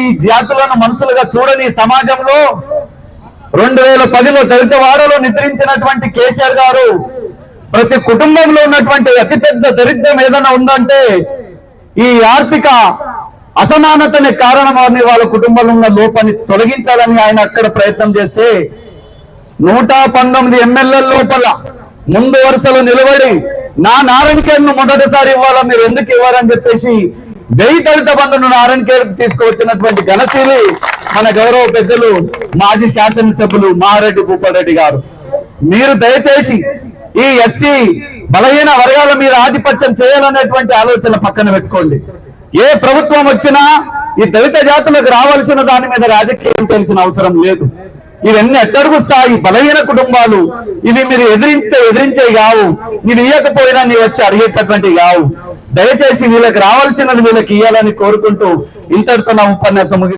ఈ జాతులను మనుషులుగా చూడని సమాజంలో రెండు వేల పదిలో దళిత వాడలో నిద్రించినటువంటి కేసీఆర్ గారు ప్రతి కుటుంబంలో ఉన్నటువంటి అతిపెద్ద దరిద్రం ఏదైనా ఉందంటే ఈ ఆర్థిక అసమానతనే కారణమని వాళ్ళ కుటుంబంలో ఉన్న లోపాన్ని తొలగించాలని ఆయన అక్కడ ప్రయత్నం చేస్తే నూట పంతొమ్మిది ఎమ్మెల్యే లోపల ముందు వరుసలో నిలబడి నా నారాయణఖేడ్ను మొదటిసారి ఇవ్వాలా? మీరు ఎందుకు ఇవ్వాలని చెప్పేసి వెయ్యి దళిత బంధును కేర్ తీసుకువచ్చినటువంటి ఘనశీలి మన గౌరవ పెద్దలు మాజీ శాసనసభ్యులు మహారెడ్డి భూపారెడ్డి గారు. మీరు దయచేసి ఈ ఎస్సీ బలహీన వర్గాల మీద ఆధిపత్యం చేయాలనేటువంటి ఆలోచన పక్కన పెట్టుకోండి. ఏ ప్రభుత్వం వచ్చినా ఈ దళిత జాతులకు రావాల్సిన దాని మీద రాజకీయం చేయాల్సిన అవసరం లేదు. ఇవన్నీ ఎట్టడుగు స్థాయి బలహీన కుటుంబాలు ఇవి మీరు ఎదిరిస్తే ఎదిరించే కావు మీరు ఇవ్వకపోయినా నీ వచ్చి అడిగేటటువంటి కావు దయచేసి వీళ్ళకి రావాల్సినది వీళ్ళకి ఇవ్వాలని కోరుకుంటూ ఇంతటితో నా ఉపన్యాసం